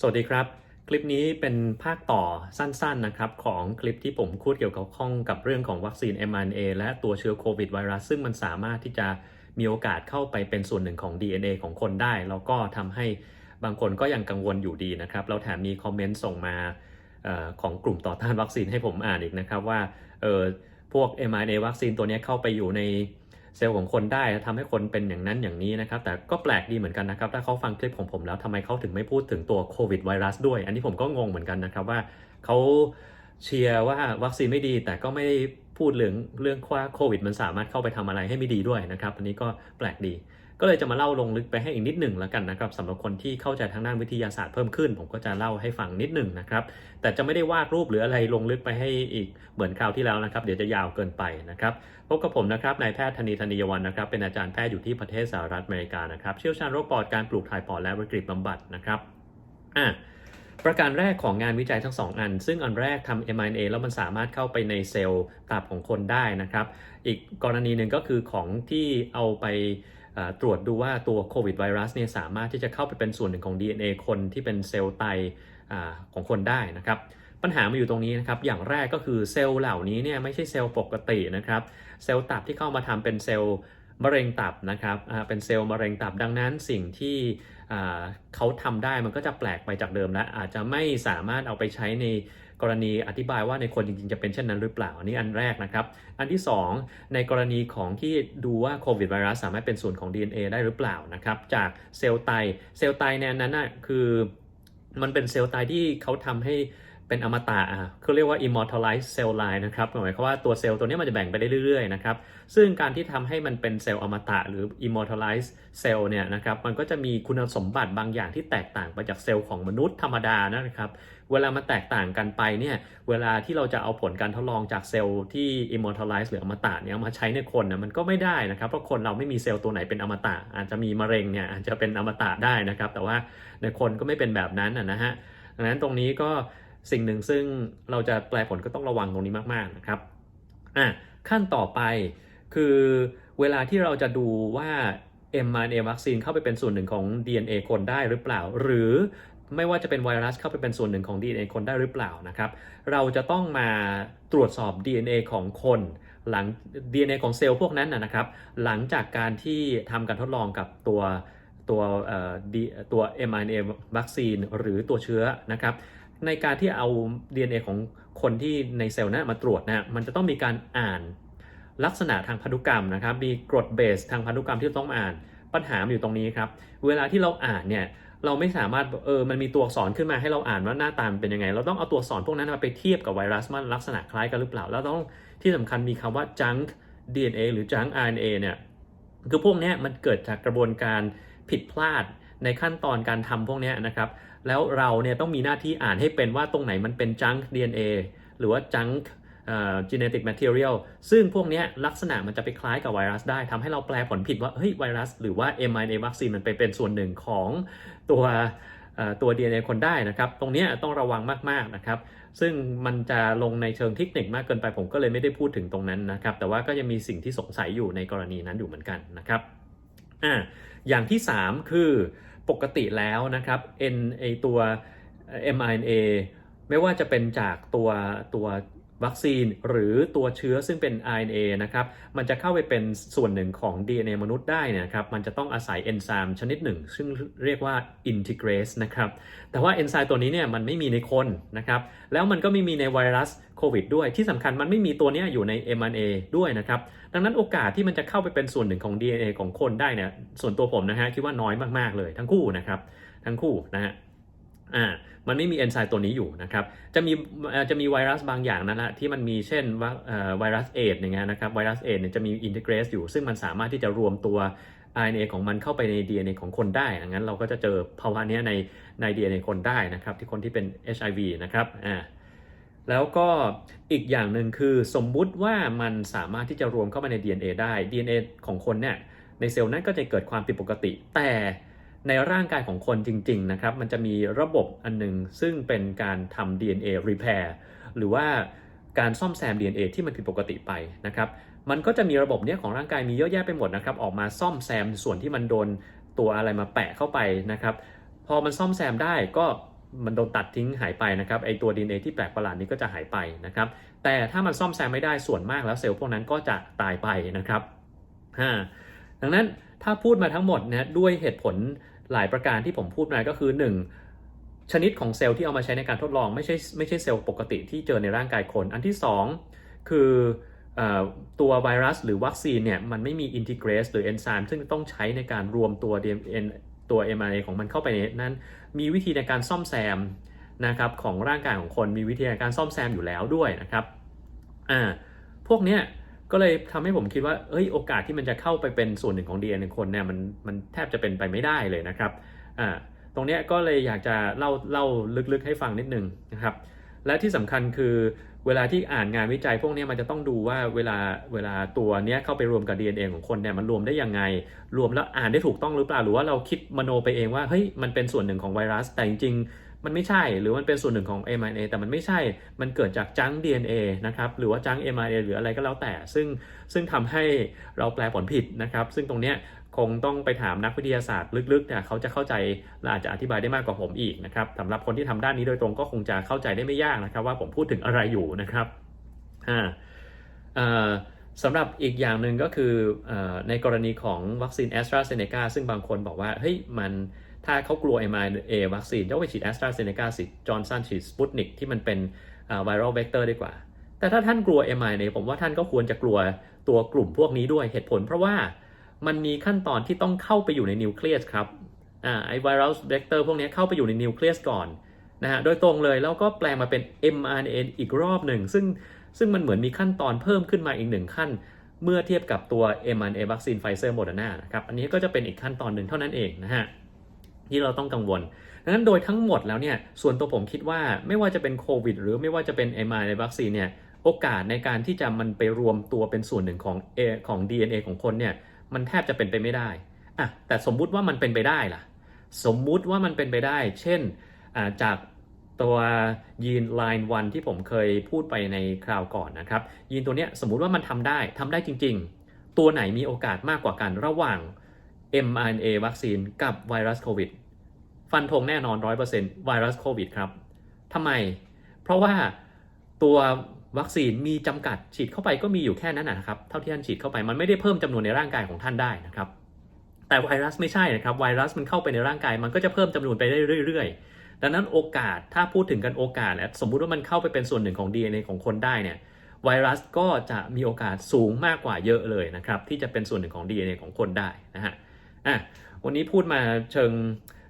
สวัสดีครับ คลิปนี้เป็นภาคต่อสั้นๆนะครับ ของคลิปที่ผมพูดเกี่ยวกับข้องกับเรื่องของวัคซีน mRNA และตัวเชื้อโควิดไวรัส ซึ่งมันสามารถที่จะมีโอกาสเข้าไปเป็นส่วนหนึ่งของ DNA ของคนได้ แล้วก็ทำให้บางคนก็ยังกังวลอยู่ดีนะครับแล้วแถมมีคอมเมนต์ส่งมาออของกลุ่มต่อต้านวัคซีนให้ผมอ่านอีกนะครับว่าออพวก mRNA วัคซีนตัวนี้เข้าไปอยู่ใน เซลล์ของคนได้ทำให้คนเป็นอย่างนั้นอย่างนี้นะครับ แต่ก็แปลกดีเหมือนกันนะครับ ถ้าเขาฟังคลิปของผมแล้วทำไมเขาถึงไม่พูดถึงตัวโควิดไวรัสด้วย อันนี้ผมก็งงเหมือนกันนะครับว่าเขาเชียร์ว่าวัคซีนไม่ดี แต่ก็ไม่ได้พูดเรื่องเรื่องว่าโควิดมันสามารถเข้าไปทำอะไรให้ไม่ดีด้วยนะครับ อันนี้ก็แปลกดี ก็เลยจะมาเล่าลงลึกไปให้อีกนิดหนึ่งแล้วกันนะครับสำหรับคนที่เข้าใจทางด้านวิทยาศาสตร์เพิ่มขึ้น ผมก็จะเล่าให้ฟังนิดหนึ่งนะครับ แต่จะไม่ได้วาดรูปหรืออะไรลงลึกไปให้อีกเหมือนคราวที่แล้วนะครับ เดี๋ยวจะยาวเกินไปนะครับพบกับผมนะครับนายแพทย์ธนีธนียวันนะครับ เป็นอาจารย์แพทย์อยู่ที่ประเทศสหรัฐอเมริกานะครับ เชี่ยวชาญโรคปอดการปลูกถ่ายปอดและวิกฤตบำบัดนะครับอะประการแรกของงานวิจัยทั้งสองอัน ซึ่งอันแรกทำ mRNA แล้วมันสามารถเข้าไปในเซลล์ตับของคนได้นะครับ อีกกรณีหนึ่งก็คือของที่เอาไป ตรวจดูว่าตัวโควิดไวรัสเนี่ยสามารถที่จะเข้าไปเป็นส่วนหนึ่งของ DNA คนที่เป็นเซลล์ไตอของคนได้นะครับปัญหามาอยู่ตรงนี้นะครับ อย่างแรกก็คือเซลล์เหล่านี้เนี่ยไม่ใช่เซลล์ปกตินะครับ เซลล์ตับที่เข้ามาทำเป็นเซลล์มะเร็งตับนะครับเป็นเซลล์มะเร็งตับดังนั้นสิ่งที่เขาทำได้มันก็จะแปลกไปจากเดิมและอาจจะไม่สามารถเอาไปใช้ใน กรณีอธิบายว่าในคนจริงๆจะเป็นเช่นนั้นหรือเปล่าอันนี้อันแรกนะครับ อันที่ 2 ในกรณีของที่ดูว่าโควิดไวรัสสามารถเป็นส่วนของ DNA ได้หรือเปล่านะครับจากเซลล์ไตเซลล์ไตในอันนั้นนะคือมันเป็นเซลล์ไตที่เขาทำให้เป็นอมตะอะเขาเรียกว่า immortalized cell line นะครับหมายความว่าตัวเซลล์ตัวนี้มันจะแบ่งไปได้เรื่อยๆนะครับ ซึ่งการที่ทำให้มันเป็นเซลล์อมตะหรือ immortalized cell เนี่ยนะครับ มันก็จะมีคุณสมบัติบางอย่างที่แตกต่างไปจากเซลล์ของมนุษย์ธรรมดานะครับ เวลามันแตกต่างกันไปเนี่ยเวลาที่เราจะเอาผลการทดลองจากเซลล์ที่ immortalize หรืออมตะเนี่ยมาใช้ในคนนะมันก็ไม่ได้นะครับเพราะคนเราไม่มีเซลล์ตัวไหนเป็นอมตะ อาจจะมีมะเร็งเนี่ยอาจจะเป็นอมตะได้นะครับ แต่ว่าในคนก็ไม่เป็นแบบนั้นนะนะฮะดังนั้นตรงนี้ก็สิ่งหนึ่งซึ่งเราจะแปลผลก็ต้องระวังตรงนี้มากๆนะครับอะขั้นต่อไปคือเวลาที่เราจะดูว่า mRNA วัคซีนเข้าไปเป็นส่วนหนึ่งของ DNA คนได้หรือเปล่า หรือ ไม่ว่าจะเป็นไวรัสเข้าไปเป็นส่วนหนึ่งของ DNA คนได้หรือเปล่านะครับ เราจะต้องมาตรวจสอบ DNA ของคนหลัง DNA ของเซลล์พวกนั้นนะครับ หลังจากการที่ทำการทดลองกับตัวตัวเอ่อ D- ตัว mRNA วัคซีนหรือตัวเชื้อนะครับ ในการที่เอา DNA ของคนที่ในเซลล์นั้นมาตรวจนะมันจะต้องมีการอ่านลักษณะทางพันธุกรรมนะครับ มีกรดเบสทางพันธุกรรมที่ต้องอ่าน ปัญหาอยู่ตรงนี้ครับ เวลาที่เราอ่านเนี่ย เราไม่สามารถเออมันมีตัวอักษรขึ้นมาให้เราอ่านว่าหน้าตามันเป็นยังไง เราต้องเอาตัวอักษรพวกนั้นมาไปเทียบกับไวรัสมันลักษณะคล้ายกันหรือเปล่า แล้วต้องที่สำคัญมีคำว่า junk DNA หรือ junk RNA เนี่ยคือพวกนี้มันเกิดจากกระบวนการผิดพลาดในขั้นตอนการทำพวกนี้นะครับแล้วเราเนี่ยต้องมีหน้าที่อ่านให้เป็นว่าตรงไหนมันเป็น junk DNA หรือว่า junk genetic material ซึ่งพวกนี้ลักษณะมันจะไปคล้ายกับไวรัสได้ทำให้เราแปลผลผิดว่าเฮ้ยไวรัส หรือว่า mRNA วัคซีนมันไปเป็นส่วนหนึ่งของตัวตัว DNA คนได้นะครับ ตรงนี้ต้องระวังมาก ๆ นะครับ ซึ่งมันจะลงในเชิงเทคนิคมากเกินไปผมก็เลยไม่ได้พูดถึงตรงนั้นนะครับ แต่ว่าก็ยังมีสิ่งที่สงสัยอยู่ในกรณีนั้นอยู่เหมือนกันนะครับอ่าอย่างที่ 3 คือปกติแล้วนะครับ N ไอตัว mRNA ไม่ว่าจะเป็นจากตัวตัว วัคซีนหรือตัวเชื้อซึ่งเป็น RNA นะครับ มันจะเข้าไปเป็นส่วนหนึ่งของ DNA มนุษย์ได้เนะครับ มันจะต้องอาศัยเอนไซม์ชนิดหนึ่ง ซึ่งเรียกว่า integrase นะครับ แต่ว่าเอนไซม์ตัวนี้เนี่ยมันไม่มีในคนนะครับ แล้วมันก็ไม่มีในไวรัสโควิดด้วย ที่สำคัญมันไม่มีตัวนี้อยู่ใน mRNA ด้วยนะครับ ดังนั้นโอกาสที่มันจะเข้าไปเป็นส่วนหนึ่งของ DNA ของคนได้เนี่ย ส่วนตัวผมนะฮะคิดว่าน้อยมากๆเลยทั้งคู่นะครับ ทั้งคู่นะฮะ อ่ามันไม่มีเอนไซม์ตัวนี้อยู่นะครับ จะมีจะมีไวรัสบางอย่างนั่นแหละที่มันมีเช่นว่าไวรัสเอดอย่างเงี้ยนะครับไวรัสเอดเนี่ยจะมีอินทิเกรสอยู่ ซึ่งมันสามารถที่จะรวมตัว RNA ของมันเข้าไปใน DNA ของคนได้ดังนั้นเราก็จะเจอภาวะนี้ในใน DNA คนได้นะครับ ที่คนที่เป็น HIV นะครับอ่าแล้วก็อีกอย่างหนึ่งคือสมมุติว่ามันสามารถที่จะรวมเข้ามาใน DNA ได้ DNA ของคนเนี่ยในเซลล์นั้นก็จะเกิดความผิดปกติแต่ ในร่างกายของคนจริงๆนะครับมันจะมีระบบอันหนึงซึ่งเป็นการทำ DNA repair หรือว่าการซ่อมแซม DNA ที่มันผิดปกติไปนะครับมันก็จะมีระบบเนี้ยของร่างกายมีเยอะแยะไปหมดนะครับออกมาซ่อมแซมส่วนที่มันโดนตัวอะไรมาแปะเข้าไปนะครับพอมันซ่อมแซมได้ก็มันโดนตัดทิ้งหายไปนะครับไอตัว DNA ที่แปลกประหลาดนี้ก็จะหายไปนะครับแต่ถ้ามันซ่อมแซมไม่ได้ส่วนมากแล้วเซลล์พวกนั้นก็จะตายไปนะครับอ่าดังนั้นถ้าพูดมาทั้งหมดนะด้วยเหตุผล หลายประการที่ผมพูดมาก็คือ 1 ชนิดของเซลล์ที่เอามาใช้ในการทดลองไม่ใช่ไม่ใช่เซลล์ปกติที่เจอในร่างกายคน อันที่ 2 คืออตัวไวรัสหรือวัคซีนเนี่ยมันไม่มีอินทิเกรสหรือเอนไซม์ซึ่งต้องใช้ในการรวมตัว DNA ตัว mRNA ของมันเข้าไปในนั้น มีวิธีในการซ่อมแซมนะครับของร่างกายของคนมีวิธีในการซ่อมแซมอยู่แล้วด้วยนะครับอ่าพวกเนี้ย ก็เลยทำให้ผมคิดว่าเอ้ยโอกาสที่มันจะเข้าไปเป็นส่วนหนึ่งของ DNA คนเนี่ยมันมันแทบจะเป็นไปไม่ได้เลยนะครับอ่าตรงเนี้ยก็เลยอยากจะเล่าเล่าลึกๆให้ฟังนิดนึงนะครับ และที่สำคัญคือเวลาที่อ่านงานวิจัยพวกนี้มันจะต้องดูว่าเวลาเวลาตัวเนี้ยเข้าไปรวมกับ DNA ของคนเนี่ยมันรวมได้ยังไง รวมแล้วอ่านได้ถูกต้องหรือเปล่าหรือว่าเราคิดมโนไปเองว่าเฮ้ยมันเป็นส่วนหนึ่งของไวรัสแต่จริงๆ มันไม่ใช่หรือมันเป็นส่วนหนึ่งของ mRNA แต่มันไม่ใช่มันเกิดจากจัง DNA นะครับหรือว่าจัง mRNA หรืออะไรก็แล้วแต่ ซึ่งซึ่งทำให้เราแปลผลผิดนะครับ ซึ่งตรงเนี้ยคงต้องไปถามนักวิทยาศาสตร์ลึกๆเนี่ยเขาจะเข้าใจและอาจจะอธิบายได้มากกว่าผมอีกนะครับสำหรับคนที่ทำด้านนี้โดยตรงก็คงจะเข้าใจได้ไม่ยากนะครับ ว่าผมพูดถึงอะไรอยู่นะครับอ่าเอ่อสำหรับอีกอย่างหนึ่งก็คืออในกรณีของวัคซีน a s t r a z เซ e c a ซึ่งบางคนบอกว่าเฮ้ยมัน ถ้าเขากลัว mRNA วัคซีนก็ไปฉีด a s t r a z เซ e c a สิจอร์นสันฉีดสปุตนิกที่มันเป็นไวรัลเวกเตอร์ดีกว่า แต่ถ้าท่านกลัว mRNA ผมว่าท่านก็ควรจะกลัวตัวกลุ่มพวกนี้ด้วยเหตุผล เพราะว่ามันมีขั้นตอนที่ต้องเข้าไปอยู่ในนิวเคลียสครับอ่าไอไวรัสเวกเตอร์พวกนี้เข้าไปอยู่ในนิวเคลียสก่อนนะฮะโดยตรงเลยแล้วก็แปลงมาเป็น mRNA อีกรอบหนึ่งซึ่งซึ่งมันเหมือนมีขั้นตอนเพิ่มขึ้นมาอีกหนึ่งขั้น เมื่อเทียบกับตัว mRNA วัคซีนไฟเซอร์โมเดอร์นานะครับ อันนี้ก็จะเป็นอีกขั้นตอนหนึ่งเท่านั้นเองนะฮะ ที่เราต้องกังวลดังนั้นโดยทั้งหมดแล้วเนี่ยส่วนตัวผมคิดว่าไม่ว่าจะเป็นโควิด หรือไม่ว่าจะเป็น mRNA วัคซีนเนี่ยโอกาสในการที่จะมันไปรวมตัวเป็นส่วนหนึ่งของ A ของ DNA ของคนเนี่ยมันแทบจะเป็นไปไม่ได้อะแต่สมมุติว่ามันเป็นไปได้ล่ะ สมมุติว่ามันเป็นไปได้ เช่นาจากตัวยีน line 1ที่ผมเคยพูดไปในคราวก่อนนะครับยีนตัวเนี้ยสมมุติว่ามันทำได้ทำได้จริง ๆ ตัวไหนมีโอกาสมากกว่ากันระหว่าง mRNA วัคซีนกับไวรัสโควิด ฟันธงแน่นอน 100%ไวรัสโควิดครับทำไม เพราะว่าตัววัคซีนมีจำกัดฉีดเข้าไปก็มีอยู่แค่นั้นนะครับ เท่าที่ท่านฉีดเข้าไปมันไม่ได้เพิ่มจำนวนในร่างกายของท่านได้นะครับแต่ไวรัสไม่ใช่นะครับ ไวรัสมันเข้าไปในร่างกาย มันก็จะเพิ่มจำนวนไปได้เรื่อยๆ ดังนั้นโอกาสถ้าพูดถึงกันโอกาสแล้วสมมุติว่ามันเข้าไปเป็นส่วนหนึ่งของ DNA ของคนได้เนี่ยไวรัสก็จะมีโอกาสสูงมากกว่าเยอะเลยนะครับ ที่จะเป็นส่วนหนึ่งของ DNA ของคนได้นะฮะ อะวันนี้พูดมาเชิง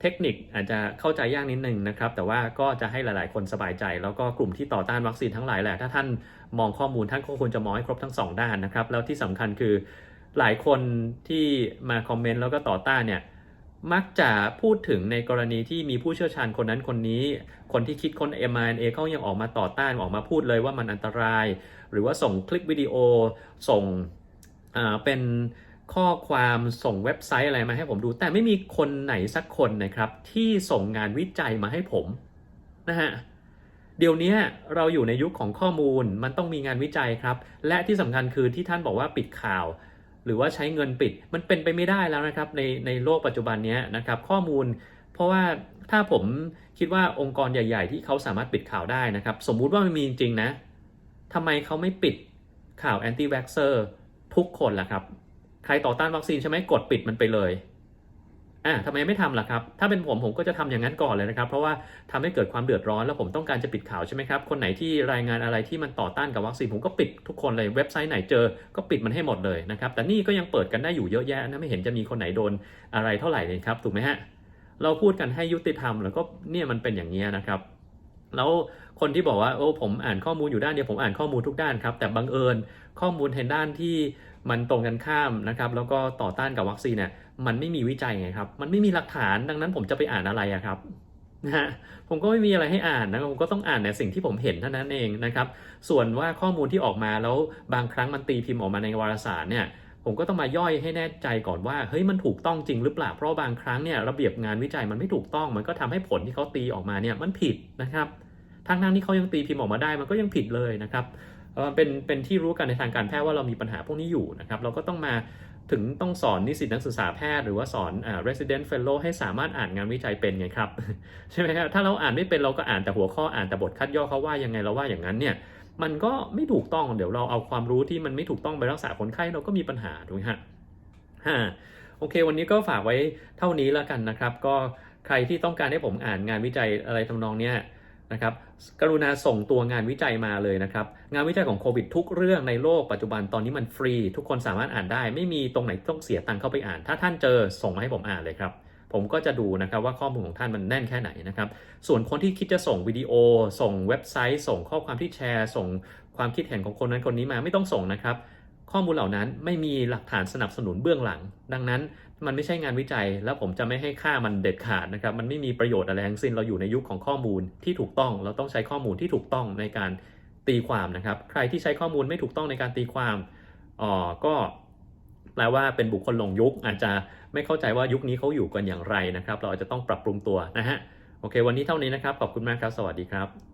เทคนิคอาจจะเข้าใจยากนิดนึงนะครับ แต่ว่าก็จะให้หลาย ๆ คนสบายใจ แล้วก็กลุ่มที่ต่อต้านวัคซีนทั้งหลายแหละ ถ้าท่านมองข้อมูลท่านก็ควรจะมองให้ครบทั้งสองด้านนะครับ แล้วที่สำคัญคือหลายคนที่มาคอมเมนต์แล้วก็ต่อต้านเนี่ยมักจะพูดถึงในกรณีที่มีผู้เชี่ยวชาญคนนั้นคนนี้ คนที่คิดคน mRNA เขายังออกมาต่อต้านออกมาพูดเลยว่ามันอันตราย หรือว่าส่งคลิปวิดีโอส่งเป็น ข้อความส่งเว็บไซต์อะไรมาให้ผมดู แต่ไม่มีคนไหนสักคนนะครับที่ส่งงานวิจัยมาให้ผมนะฮะเดี๋ยวนี้เราอยู่ในยุคของข้อมูลมันต้องมีงานวิจัยครับ และที่สำคัญคือที่ท่านบอกว่าปิดข่าว หรือว่าใช้เงินปิดมันเป็นไปไม่ได้แล้วนะครับในในโลกปัจจุบันนี้นะครับข้อมูล เพราะว่าถ้าผมคิดว่าองค์กรใหญ่ ๆ ที่เขาสามารถปิดข่าวได้นะครับ สมมุติว่ามันมีจริงนะทำไมเขาไม่ปิดข่าวแอนตี้ a x เซอร์ทุกคนล่ะครับ ใครต่อต้านวัคซีนใช่ไหมกดปิดมันไปเลยอ่าทำไมไม่ทำล่ะครับ ถ้าเป็นผมผมก็จะทำอย่างนั้นก่อนเลยนะครับ เพราะว่าทำให้เกิดความเดือดร้อนแล้วผมต้องการจะปิดข่าวใช่ไหมครับ คนไหนที่รายงานอะไรที่มันต่อต้านกับวัคซีนผมก็ปิดทุกคนเลย เว็บไซต์ไหนเจอ ก็ปิดมันให้หมดเลยนะครับ แต่นี่ก็ยังเปิดกันได้อยู่เยอะแยะนะไม่เห็นจะมีคนไหนโดนอะไรเท่าไหร่เลยครับ ถูกไหมฮะ เราพูดกันให้ยุติธรรมแล้วก็เนี่ยมันเป็นอย่างนี้นะครับ แล้ว คนที่บอกว่าโอ้ผมอ่านข้อมูลอยู่ด้านเดียวผมอ่านข้อมูลทุกด้านครับ แต่บังเอิญข้อมูลในด้านที่มันตรงกันข้ามนะครับ แล้วก็ต่อต้านกับวัคซีนเนี่ยมันไม่มีวิจัยไงครับ มันไม่มีหลักฐานดังนั้นผมจะไปอ่านอะไรอะครับนะฮะผมก็ไม่มีอะไรให้อ่านนะผมก็ต้องอ่านในสิ่งที่ผมเห็นเท่านั้นเองนะครับ ส่วนว่าข้อมูลที่ออกมาแล้วบางครั้งมันตีพิมพ์ออกมาในวารสารเนี่ยผมก็ต้องมาย่อยให้แน่ใจก่อนว่าเฮ้ยมันถูกต้องจริงหรือเปล่าเพราะบางครั้งเนี่ยระเบียบงานวิจัยมันไม่ถูกต้อง มันก็ทำให้ผลที่เขาตีออกมาเนี่ยมันผิดนะครับ ทั้งนั้นที่เขายังตีพิมพ์ออกมาได้มันก็ยังผิดเลยนะครับเอ่อเป็นเป็นที่รู้กันในทางการแพทย์ว่าเรามีปัญหาพวกนี้อยู่นะครับเราก็ต้องมาถึงต้องสอนนิสิตนักศึกษาแพทย์หรือว่าสอนอ่า resident fellow ให้สามารถอ่านงานวิจัยเป็นไงครับ ใช่ไหมครับถ้าเราอ่านไม่เป็นเราก็อ่านแต่หัวข้ออ่านแต่บทคัดย่อเขาว่ายังไงเราว่าอย่างนั้นเนี่ยมันก็ไม่ถูกต้องเดี๋ยวเราเอาความรู้ที่มันไม่ถูกต้องไปรักษาคนไข้เราก็มีปัญหาถูกไหมฮะฮ่าโอเค วันนี้ก็ฝากไว้เท่านี้แล้วกันนะครับ ก็ใครที่ต้องการให้ผมอ่านงานวิจัยอะไรทำนองเนี้ย นะครับกรุณาส่งตัวงานวิจัยมาเลยนะครับ งานวิจัยของโควิดทุกเรื่องในโลกปัจจุบันตอนนี้มันฟรี ทุกคนสามารถอ่านได้ ไม่มีตรงไหนต้องเสียตังค์เข้าไปอ่าน ถ้าท่านเจอส่งมาให้ผมอ่านเลยครับ ผมก็จะดูนะครับว่าข้อมูลของท่านมันแน่นแค่ไหนนะครับ ส่วนคนที่คิดจะส่งวิดีโอ ส่งเว็บไซต์ ส่งข้อความที่แชร์ ส่งความคิดเห็นของคนนั้นคนนี้มาไม่ต้องส่งนะครับ ข้อมูลเหล่านั้นไม่มีหลักฐานสนับสนุนเบื้องหลัง ดังนั้น มันไม่ใช่งานวิจัย แล้วผมจะไม่ให้ค่ามันเด็ดขาดนะครับ มันไม่มีประโยชน์อะไรทั้งสิ้น เราอยู่ในยุคของข้อมูลที่ถูกต้อง เราต้องใช้ข้อมูลที่ถูกต้องในการตีความนะครับ ใครที่ใช้ข้อมูลไม่ถูกต้องในการตีความอ๋อก็แปลว่าเป็นบุคคลหลงยุค อาจจะไม่เข้าใจว่ายุคนี้เขาอยู่กันอย่างไรนะครับ เราอาจจะต้องปรับปรุงตัวนะฮะ โอเค วันนี้เท่านี้นะครับ ขอบคุณมากครับ สวัสดีครับ